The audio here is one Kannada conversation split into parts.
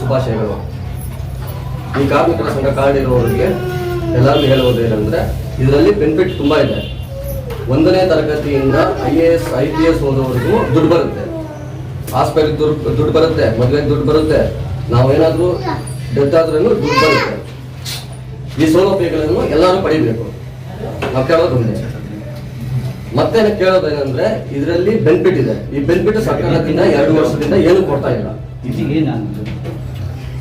ಶುಭಾಶಯಗಳು. ಈ ಕಾರ್ಮಿಕರ ಸಂಘ ಕಾರ್ಡ್ ಇರುವವರಿಗೆ ಎಲ್ಲರಿಗೂ ಹೇಳುವುದೇನೆಂದರೆ ಇದರಲ್ಲಿ ಬೆನಿಫಿಟ್ ತುಂಬ ಇದೆ. ಒಂದನೇ ತರಗತಿಯಿಂದ I A S I P S ಓದೋವರೆಗೂ ದುಡ್ಡು ಬರುತ್ತೆ. ಆಸ್ಪತ್ರೆಗೆ ದುಡ್ಡು ದುಡ್ಡು ಬರುತ್ತೆ, ಮದುವೆಗೆ ದುಡ್ಡು ಬರುತ್ತೆ. ನಾವೇನಾದರೂ ಡೆತ್ ಆದ್ರೂ ದುಡ್ಡು ಬರುತ್ತೆ. ಈ ಸೌಲಭ್ಯಗಳನ್ನು ಎಲ್ಲರೂ ಪಡಿಬೇಕು. ನಾವು ಕೇಳೋದು ಒಂದೇ. ಮತ್ತೆ ಏನಂದ್ರೆ, ಇದರಲ್ಲಿ ಬೆನಿಫಿಟ್ ಇದೆ. ಈ ಬೆನಿಫಿಟ್ ಸರ್ಕಾರದಿಂದ ಎರಡು ವರ್ಷದಿಂದ ಏನು ಕೊಡ್ತಾ ಇಲ್ಲ.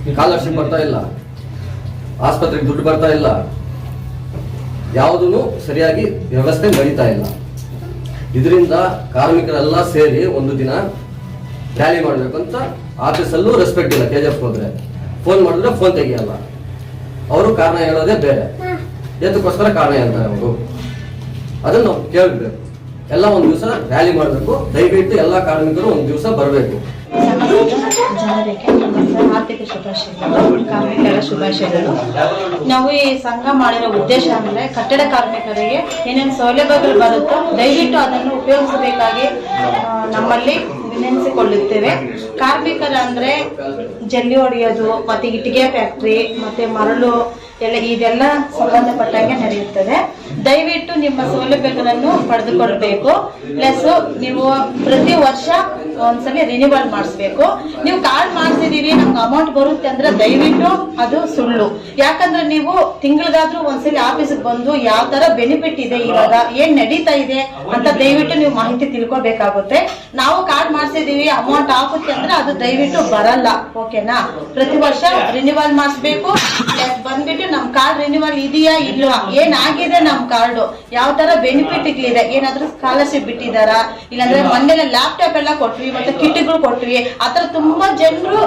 ಸ್ಕಾಲರ್ಶಿಪ್ ಬರ್ತಾ ಇಲ್ಲ. ಆಸ್ಪತ್ರೆಗೆ ದುಡ್ಡು ಬರ್ತಾ ಇಲ್ಲ. ಯಾವುದೂ ಸರಿಯಾಗಿ ವ್ಯವಸ್ಥೆ ನಡೀತಾ ಇಲ್ಲ. ಇದರಿಂದ ಕಾರ್ಮಿಕರೆಲ್ಲ ಸೇರಿ ಒಂದು ದಿನ ರ್ಯಾಲಿ ಮಾಡಬೇಕು ಅಂತ ಆಫೀಸಲ್ಲೂ ರೆಸ್ಪೆಕ್ಟ್ ಇಲ್ಲ ಕೆ ಜಿ ಎಫ್ ಹೋದ್ರೆ. ಫೋನ್ ಮಾಡಿದ್ರೆ ಫೋನ್ ತೆಗಿಯಲ್ಲ. ಅವರು ಕಾರಣ ಹೇಳೋದೇ ಬೇರೆ. ಎದಕ್ಕೋಸ್ಕರ ಕಾರಣ ಹೇಳ್ತಾರೆ ಅವರು. ಅದನ್ನು ನಾವು ಕೇಳಬೇಕು. ಎಲ್ಲ ಒಂದು ದಿವಸ ರ್ಯಾಲಿ ಮಾಡಬೇಕು. ದಯವಿಟ್ಟು ಎಲ್ಲ ಕಾರ್ಮಿಕರು ಒಂದು ದಿವಸ ಬರಬೇಕು. ಜನರಿಗೆ ಆರ್ಥಿಕ ಶುಭಾಶಯಗಳು ಕಾರ್ಮಿಕರ ಶುಭಾಶಯಗಳು ನಾವು ಈ ಸಂಘ ಮಾಡಿರೋ ಉದ್ದೇಶ ಅಂದ್ರೆ ಕಟ್ಟಡ ಕಾರ್ಮಿಕರಿಗೆ ಏನೇನು ಸೌಲಭ್ಯಗಳು ಬರುತ್ತೋ ದಯವಿಟ್ಟು ಅದನ್ನು ಉಪಯೋಗಿಸಬೇಕಾಗಿ ನಮ್ಮಲ್ಲಿ ವಿನಂತಿಸಿಕೊಳ್ಳುತ್ತೇವೆ. ಕಾರ್ಮಿಕರ ಅಂದ್ರೆ ಜಲ್ಲಿ ಹೊಡೆಯೋದು, ಮತ್ತೆ ಇಟ್ಟಿಗೆ ಫ್ಯಾಕ್ಟ್ರಿ ಮತ್ತೆ ಮರಳು, ಎಲ್ಲ ಇದೆಲ್ಲ ಸಂಬಂಧಪಟ್ಟಂಗೆ ನಡೆಯುತ್ತದೆ. ದಯವಿಟ್ಟು ನಿಮ್ಮ ಸೌಲಭ್ಯಗಳನ್ನು ಪಡೆದುಕೊಳ್ಬೇಕು ಪ್ಲಸ್ ನೀವು ಪ್ರತಿ ವರ್ಷ ಒಂದ್ಸಲಿ ರಿನಿವಲ್ ಮಾಡಿಸ್ಬೇಕು. ನೀವು ಕಾರ್ಡ್ ಮಾಡಿಸಿದೀವಿ ನಮ್ಗೆ ಅಮೌಂಟ್ ಬರುತ್ತೆ ಅಂದ್ರೆ ದಯವಿಟ್ಟು ಅದು ಸುಳ್ಳು. ಯಾಕಂದ್ರೆ ನೀವು ತಿಂಗಳಿಗಾದ್ರೂ ಒಂದ್ಸಲಿ ಆಫೀಸಿಗೆ ಬಂದು ಯಾವ ತರ ಬೆನಿಫಿಟ್ ಇದೆ ಇವಾಗ, ಏನ್ ನಡೀತಾ ಇದೆ ಅಂತ ದಯವಿಟ್ಟು ನೀವು ಮಾಹಿತಿ ತಿಳ್ಕೊಬೇಕಾಗುತ್ತೆ. ನಾವು ಕಾರ್ಡ್ ಮಾಡಿಸಿದೀವಿ ಅಮೌಂಟ್ ಆಗುತ್ತೆ ಅಂದ್ರೆ ಅದು ದಯವಿಟ್ಟು ಬರಲ್ಲ. ಓಕೆನಾ? ಪ್ರತಿ ವರ್ಷ ರಿನಿವಲ್ ಮಾಡಿಸ್ಬೇಕು. ಬಂದ್ಬಿಟ್ಟು ನಮ್ ಕಾರ್ಡ್ ರಿನಿವಲ್ ಇದೆಯಾ ಇಲ್ವಾ? ಏನಾಗಿದೆ ನಮ್ ಕಾರ್ಡ್ ಯಾವ ತರ ಬೆನಿಫಿಟ್ ಇದೆ ಏನಾದ್ರೂ ಸ್ಕಾಲರ್ಶಿಪ್ ಬಿಟ್ಟಿದಾರಾ ಇಲ್ಲಾಂದ್ರೆ ಮೊನ್ನೆ ಲ್ಯಾಪ್ಟಾಪ್ ಎಲ್ಲ ಕೊಟ್ವಿ ಮತ್ತೆ ಕಿಟ್ಗಳು ಕೊಟ್ವಿ ಆತರ ತುಂಬಾ ಜನರು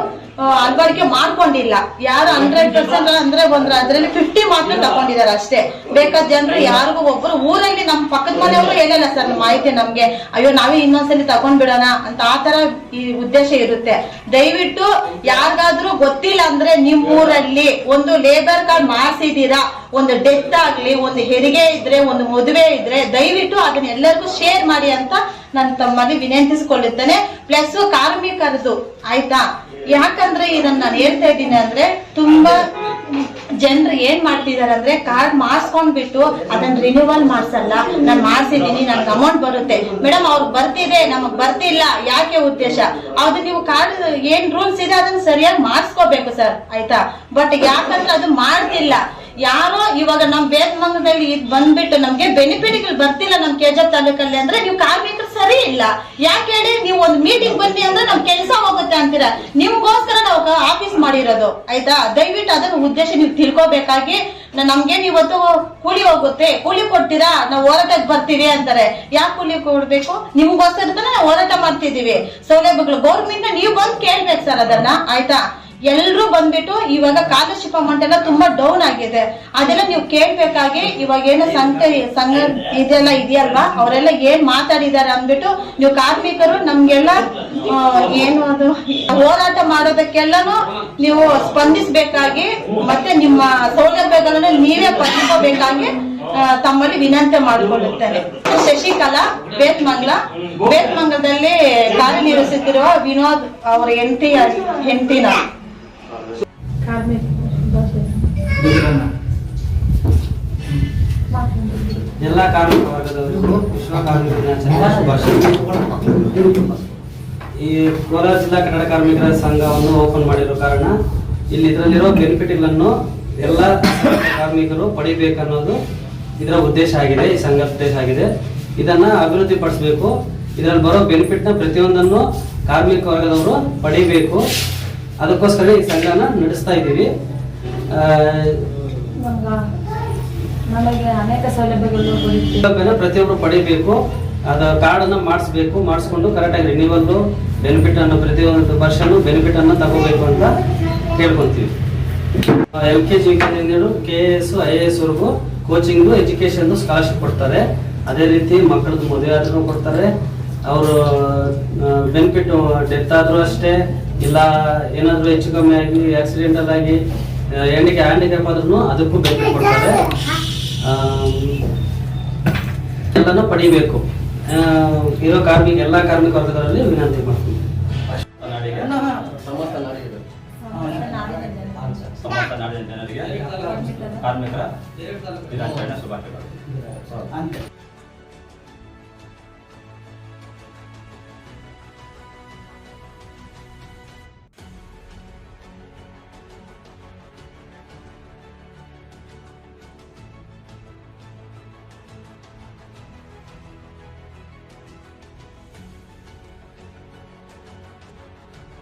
ಅಳವಡಿಕೆ ಮಾಡ್ಕೊಂಡಿಲ್ಲ. ಯಾರು ಹಂಡ್ರೆಡ್ ಪರ್ಸೆಂಟ್ ಅಂದ್ರೆ ಬಂದ್ರೆ ಅದ್ರಲ್ಲಿ ಫಿಫ್ಟಿ ಮಾತ್ರ ತಗೊಂಡಿದ್ದಾರೆ ಅಷ್ಟೇ. ಬೇಕಾದ ಜನರು ಯಾರಿಗೂ ಒಬ್ರು ಊರಲ್ಲಿ ನಮ್ ಪಕ್ಕದ ಮನೆಯವರು ಹೇಳಿಲ್ಲ ಸರ್ ಮಾಹಿತಿ ನಮ್ಗೆ. ಅಯ್ಯೋ, ನಾವೇ ಇನ್ನೊಂದ್ಸಲಿ ತಗೊಂಡ್ಬಿಡೋಣ ಅಂತ ಆತರ ಈ ಉದ್ದೇಶ ಇರುತ್ತೆ. ದಯವಿಟ್ಟು ಯಾರಿಗಾದ್ರೂ ಗೊತ್ತಿಲ್ಲ ಅಂದ್ರೆ ನಿಮ್ ಊರಲ್ಲಿ ಒಂದು ಲೇಬರ್ ಕಾರ್ಡ್ ಮಾಡಿಸಿದೀರಾ? ಒಂದು ಡೆತ್ ಆಗ್ಲಿ, ಒಂದು ಹೆರಿಗೆ ಇದ್ರೆ, ಒಂದು ಮದುವೆ ಇದ್ರೆ, ದಯವಿಟ್ಟು ಅದನ್ನ ಎಲ್ಲರಿಗೂ ಶೇರ್ ಮಾಡಿ ಅಂತ ನಾನು ತಮ್ಮಲ್ಲಿ ವಿನಂತಿಸಿಕೊಳ್ಳುತ್ತೇನೆ. ಪ್ಲಸ್ ಕಾರ್ಮಿಕರದು, ಆಯ್ತಾ? ಯಾಕಂದ್ರೆ ಇದನ್ನ ನಾನು ಹೇಳ್ತಾ ಇದ್ದೀನಿ ಅಂದ್ರೆ ತುಂಬಾ ಜನರು ಏನ್ ಮಾಡ್ತಿದಾರೆ ಅಂದ್ರೆ ಕಾರ್ಡ್ ಮಾಡಿಸ್ಕೊಂಡ್ಬಿಟ್ಟು ಅದನ್ನ ರಿನ್ಯೂವಲ್ ಮಾಡ್ಸಲ್ಲ. ನಾನು ಮಾಡಿಸಿದೀನಿ ನನ್ಗೆ ಅಮೌಂಟ್ ಬರುತ್ತೆ. ಮೇಡಮ್ ಅವ್ರಿಗೆ ಬರ್ತಿದೆ, ನಮಗ್ ಬರ್ತಿಲ್ಲ. ಯಾಕೆ ಉದ್ದೇಶ? ಅದು ನೀವು ಕಾರ್ಡ್ ಏನ್ ರೂಲ್ಸ್ ಇದೆ ಅದನ್ನ ಸರಿಯಾಗಿ ಮಾಡಿಸ್ಕೋಬೇಕು ಸರ್ ಆಯ್ತಾ? ಬಟ್ ಯಾಕಂದ್ರೆ ಅದು ಮಾಡ್ತಿಲ್ಲ. ಯಾರೋ ಇವಾಗ ನಮ್ ಬೇತ್ಮಂಗದಲ್ಲಿ ಇದ್ ಬಂದ್ಬಿಟ್ಟು ನಮ್ಗೆ ಬೆನಿಫಿಟ್ ಬರ್ತಿಲ್ಲ ನಮ್ ಕೆಜಪ್ ತಾಲೂಕಲ್ಲಿ ಅಂದ್ರೆ ನೀವು ಕಾರ್ಮಿಕರು ಸರಿ ಇಲ್ಲ. ಯಾಕೆ ಹೇಳಿ, ನೀವು ಒಂದು ಮೀಟಿಂಗ್ ಬನ್ನಿ ಅಂದ್ರೆ ನಮ್ ಕೆಲಸ ಹೋಗುತ್ತೆ ಅಂತೀರಾ. ನಿಮ್ಗೋಸ್ಕರ ನಾವು ಆಫೀಸ್ ಮಾಡಿರೋದು. ಆಯ್ತಾ? ದಯವಿಟ್ಟು ಅದನ್ನ ಉದ್ದೇಶ ನೀವು ತಿಳ್ಕೊಬೇಕಾಗಿ ನ- ನಮ್ಗೇನ್ ಇವತ್ತು ಕೂಲಿ ಹೋಗುತ್ತೆ. ಕೂಲಿ ಕೊಡ್ತೀರಾ? ನಾವು ಹೋರಾಟಕ್ಕೆ ಬರ್ತೀವಿ ಅಂತಾರೆ. ಯಾಕೆ ಕೂಲಿ ಕೊಡ್ಬೇಕು? ನಿಮ್ಗೋಸ್ಕರ ನಾವು ಹೋರಾಟ ಮಾಡ್ತಿದೀವಿ ಸೌಲಭ್ಯಗಳು. ಗೌರ್ಮೆಂಟ್ ನೀವು ಬಂದು ಕೇಳ್ಬೇಕು ಸರ್ ಅದನ್ನ. ಆಯ್ತಾ? ಎಲ್ರು ಬಂದ್ಬಿಟ್ಟು ಇವಾಗ ಸ್ಕಾಲರ್ಶಿಪ್ ಅಮೌಂಟ್ ತುಂಬಾ ಡೌನ್ ಆಗಿದೆ. ಅದೆಲ್ಲ ನೀವು ಕೇಳ್ಬೇಕಾಗಿ ಇವಾಗ ಏನು ಸಂಘ ಸಂಘ ಇದೆಲ್ಲ ಇದೆಯಲ್ವಾ? ಅವರೆಲ್ಲ ಏನ್ ಮಾತಾಡಿದಾರೆ ಅಂದ್ಬಿಟ್ಟು ನೀವು ಕಾರ್ಮಿಕರು ನಮ್ಗೆಲ್ಲ ಏನು ಅದು ಹೋರಾಟ ಮಾಡೋದಕ್ಕೆಲ್ಲನು ನೀವು ಸ್ಪಂದಿಸ್ಬೇಕಾಗಿ ಮತ್ತೆ ನಿಮ್ಮ ಸೌಲಭ್ಯಗಳನ್ನು ನೀವೇ ಪಡೆದುಕೋಬೇಕಾಗಿ ಆ, ತಮ್ಮಲ್ಲಿ ವಿನಂತಿ ಮಾಡಿಕೊಳ್ಳುತ್ತೇನೆ. ಶಶಿಕಲಾ ಬೇತ್ಮಂಗ್ಲ. ಬೇತ್ಮಂಗ್ಲದಲ್ಲಿ ಕಾರ್ಯನಿರ್ವಹಿಸುತ್ತಿರುವ ವಿನೋದ್ ಅವರ ಹೆಂಡತಿ ಹೆಂಡತಿನ ಎಲ್ಲ ಕಾರ್ಮಿಕ ವರ್ಗದವರಿಗೂ ವಿಶ್ವ ಕಾರ್ಮಿಕ ದಿನಾಚರಣೆಯ ಶುಭಾಶಯಗಳು ಈ ಕೋಲಾರ ಜಿಲ್ಲಾ ಕನ್ನಡ ಕಾರ್ಮಿಕರ ಸಂಘವನ್ನು ಓಪನ್ ಮಾಡಿರೋ ಕಾರಣ ಇಲ್ಲಿ ಇದರಲ್ಲಿರೋ ಬೆನಿಫಿಟ್ಗಳನ್ನು ಎಲ್ಲ ಕಾರ್ಮಿಕರು ಪಡಿಬೇಕನ್ನೋದು ಇದರ ಉದ್ದೇಶ ಆಗಿದೆ ಈ ಸಂಘದ ಉದ್ದೇಶ ಆಗಿದೆ. ಇದನ್ನ ಅಭಿವೃದ್ಧಿ ಪಡಿಸಬೇಕು ಇದರಲ್ಲಿ ಬರೋ ಬೆನಿಫಿಟ್ನ ಪ್ರತಿಯೊಂದನ್ನು ಕಾರ್ಮಿಕ ವರ್ಗದವರು ಪಡಿಬೇಕು. ಅದಕ್ಕೋಸ್ಕರ ಈ ಸಂಘನ ನಡೆಸ್ತಾ ಇದ್ದೀವಿ. ನಮಗೆ ಅನೇಕ ಸೌಲಭ್ಯಗಳು ಸೌಲಭ್ಯನ ಪ್ರತಿಯೊಬ್ಬರು ಪಡಿಬೇಕು. ಅದ ಕಾರ್ಡನ್ನು ಮಾಡಿಸ್ಬೇಕು ಮಾಡಿಸ್ಕೊಂಡು ಕರೆಕ್ಟಾಗಿ ರಿನ್ಯೂವಲ್ ಬೆನಿಫಿಟ್ ಅನ್ನು ಪ್ರತಿಯೊಂದು ವರ್ಷನೂ ಬೆನಿಫಿಟ್ ಅನ್ನು ತಗೋಬೇಕು ಅಂತ ಕೇಳ್ಕೊಂತೀವಿ. L K G K S I A S ವರೆಗೂ ಕೋಚಿಂಗು ಎಜುಕೇಶನ್ ಸ್ಕಾಲರ್ಶಿಪ್ ಕೊಡ್ತಾರೆ. ಅದೇ ರೀತಿ ಮಕ್ಕಳದ್ದು ಮದುವೆ ಆದ್ರೂ ಕೊಡ್ತಾರೆ. ಅವರು ಬೆನಿಫಿಟ್ ಡೆತ್ ಆದ್ರೂ ಅಷ್ಟೇ. ಇಲ್ಲ ಏನಾದರೂ ಹೆಚ್ಚು ಕಮ್ಮಿ ಆಗಿ ಆಕ್ಸಿಡೆಂಟಲ್ ಆಗಿ ಹೆಣ್ಣಿಗೆ ಹ್ಯಾಂಡಿಕ್ಯಾಪ್ ಆದ್ರೂ ಅದಕ್ಕೂ ಬೆನಿಫಿಟ್ ಕೊಡ್ತಾರೆ. ಎಲ್ಲನೂ ಪಡಿಬೇಕು. ಇರೋ ಕಾರ್ಮಿಕ ಎಲ್ಲ ಕಾರ್ಮಿಕ ವರ್ಗಗಳಲ್ಲಿ ವಿನಂತಿ ಮಾಡ್ತೀನಿ. ಸಮಸ್ತ ನಾಡಿಗೆ ನಾಡಿನ ಜನತೆ ಸಮಸ್ತ ನಾಡಿನ ಜನರಿಗೆ ಕಾರ್ಮಿಕರ ದಿನಾಚರಣೆ ಶುಭಾಶಯಗಳು.